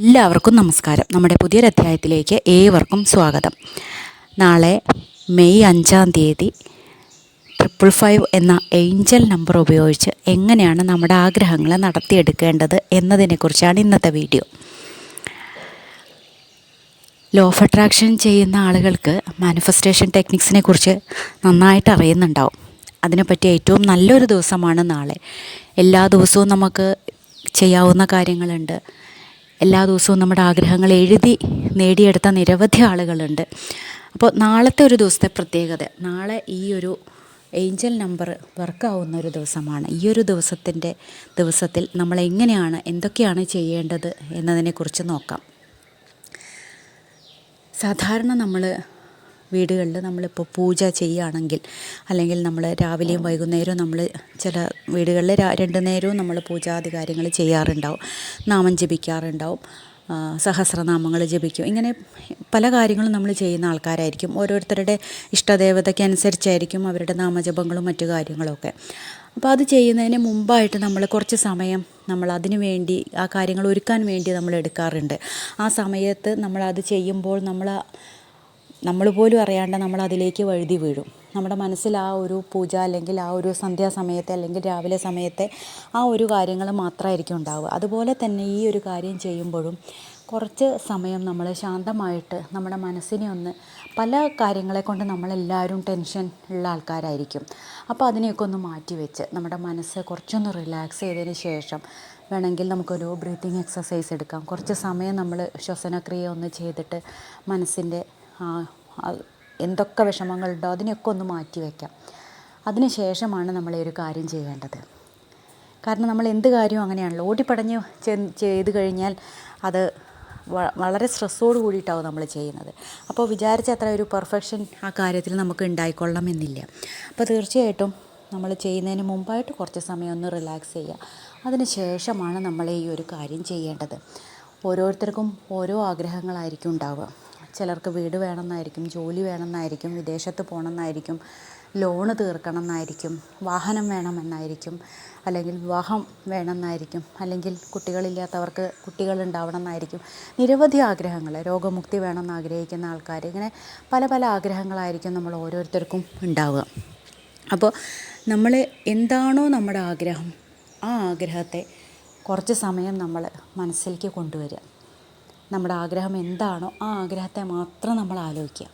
എല്ലാവർക്കും നമസ്കാരം. നമ്മുടെ പുതിയൊരധ്യായത്തിലേക്ക് ഏവർക്കും സ്വാഗതം. നാളെ മെയ് അഞ്ചാം തീയതി ട്രിപ്പിൾ ഫൈവ് എന്ന ഏഞ്ചൽ നമ്പർ ഉപയോഗിച്ച് എങ്ങനെയാണ് നമ്മുടെ ആഗ്രഹങ്ങൾ നടത്തിയെടുക്കേണ്ടത് എന്നതിനെക്കുറിച്ചാണ് ഇന്നത്തെ വീഡിയോ. ലോ ഓഫ് അട്രാക്ഷൻ ചെയ്യുന്ന ആളുകൾക്ക് മാനിഫെസ്റ്റേഷൻ ടെക്നിക്സിനെ കുറിച്ച് നന്നായിട്ട് അറിയുന്നുണ്ടാവും. അതിനെപ്പറ്റി ഏറ്റവും നല്ലൊരു ദിവസമാണ് നാളെ. എല്ലാ ദിവസവും നമുക്ക് ചെയ്യാവുന്ന കാര്യങ്ങളുണ്ട്. എല്ലാ ദിവസവും നമ്മുടെ ആഗ്രഹങ്ങൾ എഴുതി നേടിയെടുത്ത നിരവധി ആളുകളുണ്ട്. അപ്പോൾ നാളത്തെ ഒരു ദിവസത്തെ പ്രത്യേകത നാളെ ഈ ഒരു ഏഞ്ചൽ നമ്പർ വർക്കാവുന്ന ഒരു ദിവസമാണ്. ഈ ഒരു ദിവസത്തിന്റെ ദിവസത്തിൽ നമ്മൾ എങ്ങനെയാണ് എന്തൊക്കെയാണ് ചെയ്യേണ്ടത് എന്നതിനെക്കുറിച്ച് നോക്കാം. സാധാരണ നമ്മൾ വീടുകളിൽ നമ്മളിപ്പോൾ പൂജ ചെയ്യുകയാണെങ്കിൽ അല്ലെങ്കിൽ നമ്മൾ രാവിലെയും വൈകുന്നേരവും നമ്മൾ ചില വീടുകളിൽ രണ്ട് നേരവും നമ്മൾ പൂജാതി കാര്യങ്ങൾ ചെയ്യാറുണ്ടാവും. നാമം ജപിക്കാറുണ്ടാവും. സഹസ്രനാമങ്ങൾ ജപിക്കും. ഇങ്ങനെ പല കാര്യങ്ങളും നമ്മൾ ചെയ്യുന്ന ആൾക്കാരായിരിക്കും. ഓരോരുത്തരുടെ ഇഷ്ടദേവതയ്ക്ക് അനുസരിച്ചായിരിക്കും അവരുടെ നാമജപങ്ങളും മറ്റു കാര്യങ്ങളൊക്കെ. അപ്പോൾ അത് ചെയ്യുന്നതിന് മുമ്പായിട്ട് നമ്മൾ കുറച്ച് സമയം നമ്മൾ അതിനു വേണ്ടി ആ കാര്യങ്ങൾ ഒരുക്കാൻ വേണ്ടി നമ്മൾ എടുക്കാറുണ്ട്. ആ സമയത്ത് അത് ചെയ്യുമ്പോൾ നമ്മൾ നമ്മൾ പോലും അറിയാണ്ട് നമ്മൾ അതിലേക്ക് വഴുതി വീഴും. നമ്മുടെ മനസ്സിൽ ആ ഒരു പൂജ അല്ലെങ്കിൽ ആ ഒരു സന്ധ്യാസമയത്തെ അല്ലെങ്കിൽ രാവിലെ സമയത്തെ ആ ഒരു കാര്യങ്ങൾ മാത്രമായിരിക്കും ഉണ്ടാവുക. അതുപോലെ തന്നെ ഈ ഒരു കാര്യം ചെയ്യുമ്പോഴും കുറച്ച് സമയം നമ്മൾ ശാന്തമായിട്ട് നമ്മുടെ മനസ്സിനെ ഒന്ന് പല കാര്യങ്ങളെ കൊണ്ട് നമ്മളെല്ലാവരും ടെൻഷൻ ഉള്ള ആൾക്കാരായിരിക്കും. അപ്പോൾ അതിനെയൊക്കെ ഒന്ന് മാറ്റി വെച്ച് നമ്മുടെ മനസ്സ് കുറച്ചൊന്ന് റിലാക്സ് ചെയ്തതിന് ശേഷം വേണമെങ്കിൽ നമുക്കൊരു ബ്രീത്തിങ് എക്സസൈസ് എടുക്കാം. കുറച്ച് സമയം നമ്മൾ ശ്വസനക്രിയ ഒന്ന് ചെയ്തിട്ട് മനസ്സിന്റെ എന്തൊക്കെ വിഷമങ്ങളുണ്ടോ അതിനെയൊക്കെ ഒന്ന് മാറ്റി വയ്ക്കാം. അതിന് ശേഷമാണ് നമ്മൾ ഒരു കാര്യം ചെയ്യേണ്ടത്. കാരണം നമ്മൾ എന്ത് കാര്യവും അങ്ങനെയാണല്ലോ. ഓടിപ്പടഞ്ഞ് ചെയ്ത് കഴിഞ്ഞാൽ അത് വളരെ സ്ട്രെസ്സോട് കൂടിയിട്ടാവും നമ്മൾ ചെയ്യുന്നത്. അപ്പോൾ വിചാരിച്ച അത്ര ഒരു പെർഫെക്ഷൻ ആ കാര്യത്തിൽ നമുക്ക് ഉണ്ടായിക്കൊള്ളണം എന്നില്ല അപ്പോൾ തീർച്ചയായിട്ടും നമ്മൾ ചെയ്യുന്നതിന് മുമ്പായിട്ട് കുറച്ച് സമയം ഒന്ന് റിലാക്സ് ചെയ്യുക. അതിന് ശേഷമാണ് നമ്മൾ ഈ ഒരു കാര്യം ചെയ്യേണ്ടത്. ഓരോരുത്തർക്കും ഓരോ ആഗ്രഹങ്ങളായിരിക്കും ഉണ്ടാവുക. ചിലർക്ക് വീട് വേണമെന്നായിരിക്കും ജോലി വേണമെന്നായിരിക്കും വിദേശത്ത് പോകണമെന്നായിരിക്കും ലോണ് തീർക്കണം എന്നായിരിക്കും വാഹനം വേണമെന്നായിരിക്കും അല്ലെങ്കിൽ വിവാഹം വേണമെന്നായിരിക്കും അല്ലെങ്കിൽ കുട്ടികളില്ലാത്തവർക്ക് കുട്ടികൾ ഉണ്ടാവണം എന്നായിരിക്കും നിരവധി ആഗ്രഹങ്ങൾ രോഗമുക്തി വേണമെന്ന് ആഗ്രഹിക്കുന്ന ആൾക്കാർ. ഇങ്ങനെ പല പല ആഗ്രഹങ്ങളായിരിക്കും നമ്മൾ ഓരോരുത്തർക്കും ഉണ്ടാവുക. അപ്പോൾ നമ്മൾ എന്താണോ നമ്മുടെ ആഗ്രഹം ആ ആഗ്രഹത്തെ കുറച്ച് സമയം നമ്മൾ മനസ്സിലേക്ക് കൊണ്ടുവരിക. നമ്മുടെ ആഗ്രഹം എന്താണോ ആ ആഗ്രഹത്തെ മാത്രം നമ്മൾ ആലോചിക്കുക.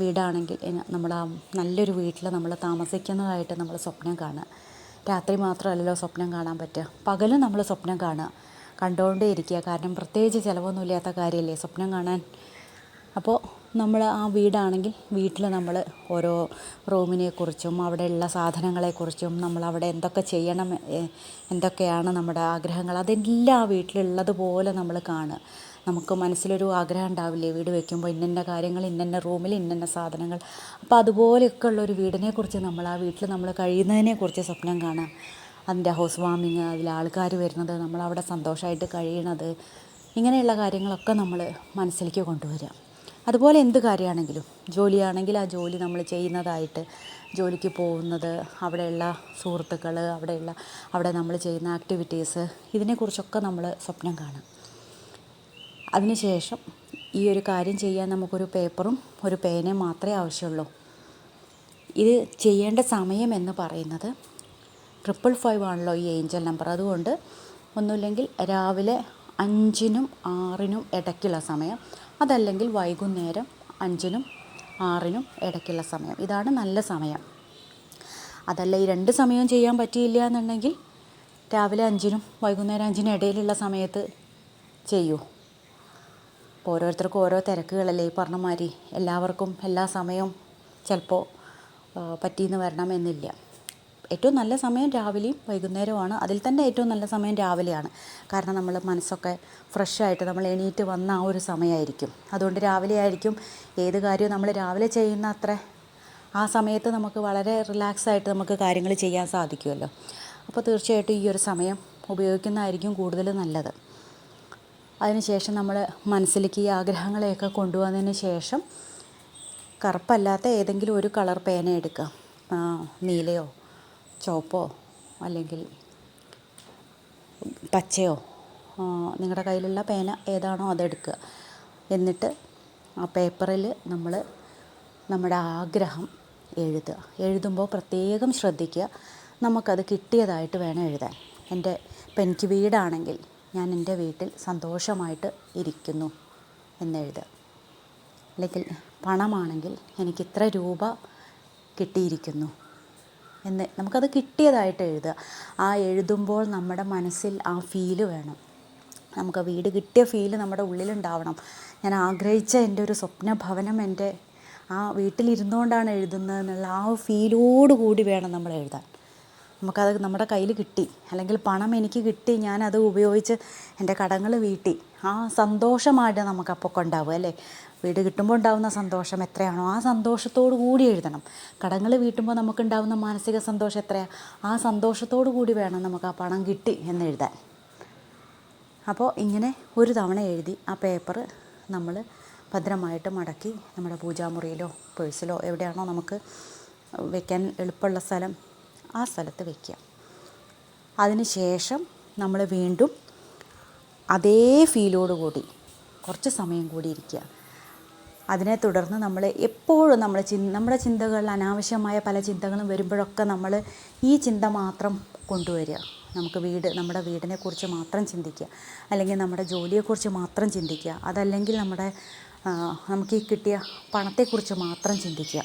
വീടാണെങ്കിൽ നമ്മൾ ആ നല്ലൊരു വീട്ടിൽ നമ്മൾ താമസിക്കുന്നതായിട്ട് നമ്മൾ സ്വപ്നം കാണുക. രാത്രി മാത്രമല്ലല്ലോ സ്വപ്നം കാണാൻ പറ്റുക. പകലും നമ്മൾ സ്വപ്നം കാണുക. കണ്ടുകൊണ്ടേ ഇരിക്കുക. കാരണം പ്രത്യേകിച്ച് ചിലവൊന്നുമില്ലാത്ത കാര്യമല്ലേ സ്വപ്നം കാണാൻ. അപ്പോൾ നമ്മൾ ആ വീടാണെങ്കിൽ വീട്ടിൽ നമ്മൾ ഓരോ റൂമിനെക്കുറിച്ചും അവിടെയുള്ള സാധനങ്ങളെക്കുറിച്ചും നമ്മൾ അവിടെ എന്തൊക്കെ ചെയ്യണം എന്തൊക്കെയാണ് നമ്മുടെ ആഗ്രഹങ്ങൾ അതെല്ലാം വീട്ടിലുള്ളതുപോലെ നമ്മൾ കാണുക. നമുക്ക് മനസ്സിലൊരു ആഗ്രഹം ഉണ്ടാവില്ലേ? വീട് വെക്കുമ്പോൾ ഇന്നന്ന കാര്യങ്ങൾ ഇന്നന്ന റൂമിൽ ഇന്നന്ന സാധനങ്ങൾ. അപ്പോൾ അതുപോലെയൊക്കെ ഉള്ള ഒരു വീടിനെക്കുറിച്ച് നമ്മൾ ആ വീട്ടിൽ നമ്മൾ കഴിയുന്നതിനെക്കുറിച്ച് സ്വപ്നം കാണാം. അതിന്റെ ഹൗസ് വാമിങ് അതിൽ ആൾക്കാർ വരുന്നത് നമ്മളവിടെ സന്തോഷമായിട്ട് കഴിയണത് ഇങ്ങനെയുള്ള കാര്യങ്ങളൊക്കെ നമ്മൾ മനസ്സിലേക്ക് കൊണ്ടുവരിക. അതുപോലെ എന്ത് കാര്യമാണെങ്കിലും ജോലിയാണെങ്കിൽ ആ ജോലി നമ്മൾ ചെയ്യുന്നതായിട്ട് ജോലിക്ക് പോകുന്നത് അവിടെയുള്ള സുഹൃത്തുക്കൾ അവിടെയുള്ള അവിടെ നമ്മൾ ചെയ്യുന്ന ആക്ടിവിറ്റീസ് ഇതിനെക്കുറിച്ചൊക്കെ നമ്മൾ സ്വപ്നം കാണാം. അതിനുശേഷം ഈ ഒരു കാര്യം ചെയ്യാൻ നമുക്കൊരു പേപ്പറും ഒരു പേനയും മാത്രമേ ആവശ്യമുള്ളൂ. ഇത് ചെയ്യേണ്ട സമയം എന്ന് പറയുന്നത് ട്രിപ്പിൾ ഫൈവ് ആണല്ലോ ഈ ഏഞ്ചൽ നമ്പർ. അതുകൊണ്ട് ഒന്നുമില്ലെങ്കിൽ രാവിലെ അഞ്ചിനും ആറിനും ഇടയ്ക്കുള്ള സമയം അതല്ലെങ്കിൽ വൈകുന്നേരം അഞ്ചിനും ആറിനും ഇടയ്ക്കുള്ള സമയം. ഇതാണ് നല്ല സമയം. അതല്ല ഈ രണ്ട് സമയവും ചെയ്യാൻ പറ്റിയില്ല എന്നുണ്ടെങ്കിൽ രാവിലെ അഞ്ചിനും വൈകുന്നേരം അഞ്ചിനും ഇടയിലുള്ള സമയത്ത് ചെയ്യൂ. ഇപ്പോൾ ഓരോരുത്തർക്കും ഓരോ തിരക്കുകളല്ലേ? ഈ പറഞ്ഞ മാതിരി എല്ലാവർക്കും എല്ലാ സമയവും ചിലപ്പോൾ പറ്റിയെന്ന് വരണമെന്നില്ല. ഏറ്റവും നല്ല സമയം രാവിലെയും വൈകുന്നേരവുമാണ്. അതിൽ തന്നെ ഏറ്റവും നല്ല സമയം രാവിലെയാണ്. കാരണം നമ്മൾ മനസ്സൊക്കെ ഫ്രഷായിട്ട് നമ്മൾ എണീറ്റ് വന്ന ആ ഒരു സമയമായിരിക്കും അതുകൊണ്ട് രാവിലെ ആയിരിക്കും ഏത് കാര്യവും നമ്മൾ രാവിലെ ചെയ്യുന്ന അത്ര ആ സമയത്ത് നമുക്ക് വളരെ റിലാക്സ് ആയിട്ട് നമുക്ക് കാര്യങ്ങൾ ചെയ്യാൻ സാധിക്കുമല്ലോ. അപ്പോൾ തീർച്ചയായിട്ടും ഈ ഒരു സമയം ഉപയോഗിക്കുന്നതായിരിക്കും കൂടുതൽ നല്ലത്. അതിനുശേഷം നമ്മൾ മനസ്സിലേക്ക് ഈ ആഗ്രഹങ്ങളെയൊക്കെ കൊണ്ടുവന്നതിന് ശേഷം കറുപ്പല്ലാത്ത ഏതെങ്കിലും ഒരു കളർ പേന എടുക്കുക. നീലയോ ചുവപ്പോ അല്ലെങ്കിൽ പച്ചയോ നിങ്ങളുടെ കയ്യിലുള്ള പേന ഏതാണോ അതെടുക്കുക. എന്നിട്ട് ആ പേപ്പറിൽ നമ്മൾ നമ്മുടെ ആഗ്രഹം എഴുതുക. എഴുതുമ്പോൾ പ്രത്യേകം ശ്രദ്ധിക്കുക. നമുക്കത് കിട്ടിയതായിട്ട് വേണം എഴുതാൻ. എന്റെ ഇപ്പം എനിക്ക് വീടാണെങ്കിൽ ഞാൻ എന്റെ വീട്ടിൽ സന്തോഷമായിട്ട് ഇരിക്കുന്നു എന്നെഴുതുക. അല്ലെങ്കിൽ പണമാണെങ്കിൽ എനിക്ക് ഇത്ര രൂപ കിട്ടിയിരിക്കുന്നു എന്ന് നമുക്കത് കിട്ടിയതായിട്ട് എഴുതുക. ആ എഴുതുമ്പോൾ നമ്മുടെ മനസ്സിൽ ആ ഫീൽ വേണം. നമുക്ക് വീട് കിട്ടിയ ഫീൽ നമ്മുടെ ഉള്ളിലുണ്ടാവണം. ഞാൻ ആഗ്രഹിച്ച എന്റെ ഒരു സ്വപ്ന ഭവനം എന്റെ ആ വീട്ടിലിരുന്നുകൊണ്ടാണ് എഴുതുന്നത് എന്നുള്ള ആ ഫീലോട് കൂടി വേണം നമ്മൾ എഴുതാൻ. നമുക്കത് നമ്മുടെ കയ്യിൽ കിട്ടി. അല്ലെങ്കിൽ പണം എനിക്ക് കിട്ടി ഞാനത് ഉപയോഗിച്ച് എന്റെ കടങ്ങൾ വീട്ടി. ആ സന്തോഷമായിട്ട് നമുക്കപ്പോൾ ഉണ്ടാവും അല്ലേ? വീട് കിട്ടുമ്പോൾ ഉണ്ടാകുന്ന സന്തോഷം എത്രയാണോ ആ സന്തോഷത്തോടു കൂടി എഴുതണം. കടങ്ങൾ വീട്ടുമ്പോൾ നമുക്കുണ്ടാകുന്ന മാനസിക സന്തോഷം എത്രയാണ് ആ സന്തോഷത്തോടു കൂടി വേണം നമുക്ക് ആ പണം കിട്ടി എന്ന് എഴുതാൻ. അപ്പോൾ ഇങ്ങനെ ഒരു തവണ എഴുതി ആ പേപ്പർ നമ്മൾ ഭദ്രമായിട്ട് മടക്കി നമ്മുടെ പൂജാമുറിയിലോ പേഴ്സിലോ എവിടെയാണോ നമുക്ക് വെക്കാൻ എളുപ്പമുള്ള സ്ഥലം ആ സ്ഥലത്ത് വെക്കുക. അതിനുശേഷം നമ്മൾ വീണ്ടും അതേ ഫീലോട് കൂടി കുറച്ച് സമയം കൂടി ഇരിക്കുക. അതിനെ തുടർന്ന് നമ്മൾ എപ്പോഴും നമ്മൾ ചി നമ്മുടെ ചിന്തകൾ അനാവശ്യമായ പല ചിന്തകളും വരുമ്പോഴൊക്കെ നമ്മൾ ഈ ചിന്ത മാത്രം കൊണ്ടുവരിക. നമുക്ക് വീട് നമ്മുടെ വീടിനെക്കുറിച്ച് മാത്രം ചിന്തിക്കുക. അല്ലെങ്കിൽ നമ്മുടെ ജോലിയെക്കുറിച്ച് മാത്രം ചിന്തിക്കുക. അതല്ലെങ്കിൽ നമ്മുടെ നമുക്ക് ഈ കിട്ടിയ പണത്തെക്കുറിച്ച് മാത്രം ചിന്തിക്കുക.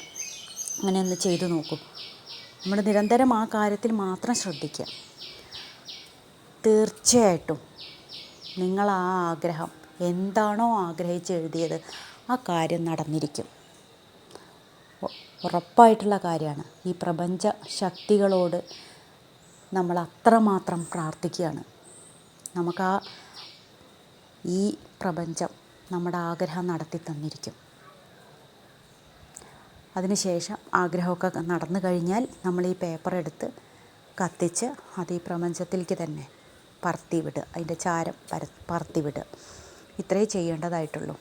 അങ്ങനെ ഒന്ന് ചെയ്തു നോക്കൂ. നമ്മൾ നിരന്തരം ആ കാര്യത്തിൽ മാത്രം ശ്രദ്ധിക്കുക. തീർച്ചയായിട്ടും നിങ്ങൾ ആ ആഗ്രഹം എന്താണോ ആഗ്രഹിച്ച് എഴുതിയത് ആ കാര്യം നടന്നിരിക്കും. ഉറപ്പായിട്ടുള്ള കാര്യമാണ്. ഈ പ്രപഞ്ച ശക്തികളോട് നമ്മൾ അത്രമാത്രം പ്രാർത്ഥിക്കുകയാണ്. നമുക്ക് ആ ഈ പ്രപഞ്ചം നമ്മുടെ ആഗ്രഹം നടത്തി തന്നിരിക്കും. അതിനുശേഷം ആഗ്രഹമൊക്കെ നടന്നു കഴിഞ്ഞാൽ നമ്മൾ ഈ പേപ്പർ എടുത്ത് കത്തിച്ച് അത് ഈ പ്രപഞ്ചത്തിലേക്ക് തന്നെ പറത്തി വിടുക. അതിന്റെ ചാരം പര പറത്തി ഇത്രയേ ചെയ്യേണ്ടതായിട്ടുള്ളൂ.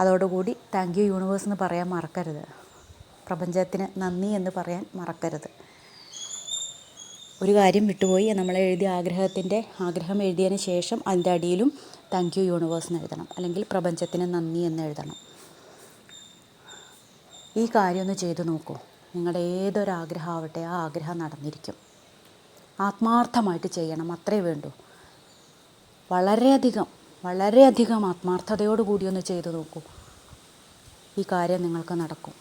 അതോടുകൂടി താങ്ക് യു യൂണിവേഴ്സ് എന്ന് പറയാൻ മറക്കരുത്. പ്രപഞ്ചത്തിന് നന്ദി എന്ന് പറയാൻ മറക്കരുത്. ഒരു കാര്യം വിട്ടുപോയി. നമ്മൾ എഴുതിയ ആഗ്രഹത്തിന്റെ ആഗ്രഹം എഴുതിയതിന് ശേഷം അതിന്റെ അടിയിലും താങ്ക് യു യൂണിവേഴ്സ് എന്ന് എഴുതണം. അല്ലെങ്കിൽ പ്രപഞ്ചത്തിന് നന്ദി എന്ന് എഴുതണം. ഈ കാര്യം ഒന്ന് ചെയ്തു നോക്കൂ. നിങ്ങളുടെ ഏതൊരാഗ്രഹമാവട്ടെ ആ ആഗ്രഹം നടന്നിരിക്കും. ആത്മാർത്ഥമായിട്ട് ചെയ്യണം. അത്രേ വേണ്ടൂ. വളരെയധികം വളരെയധികം ആത്മാർത്ഥതയോടുകൂടി ഒന്ന് ചെയ്തു നോക്കൂ. ഈ കാര്യം നിങ്ങൾക്ക് നടക്കും.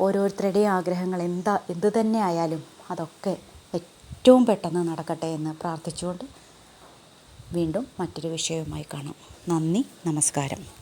ഓരോരുത്തരുടെയും ആഗ്രഹങ്ങൾ എന്താ എന്ത് തന്നെ ആയാലും അതൊക്കെ ഏറ്റവും പെട്ടെന്ന് നടക്കട്ടെ എന്ന് പ്രാർത്ഥിച്ചുകൊണ്ട് വീണ്ടും മറ്റൊരു വിഷയവുമായി കാണാം. നന്ദി നമസ്കാരം.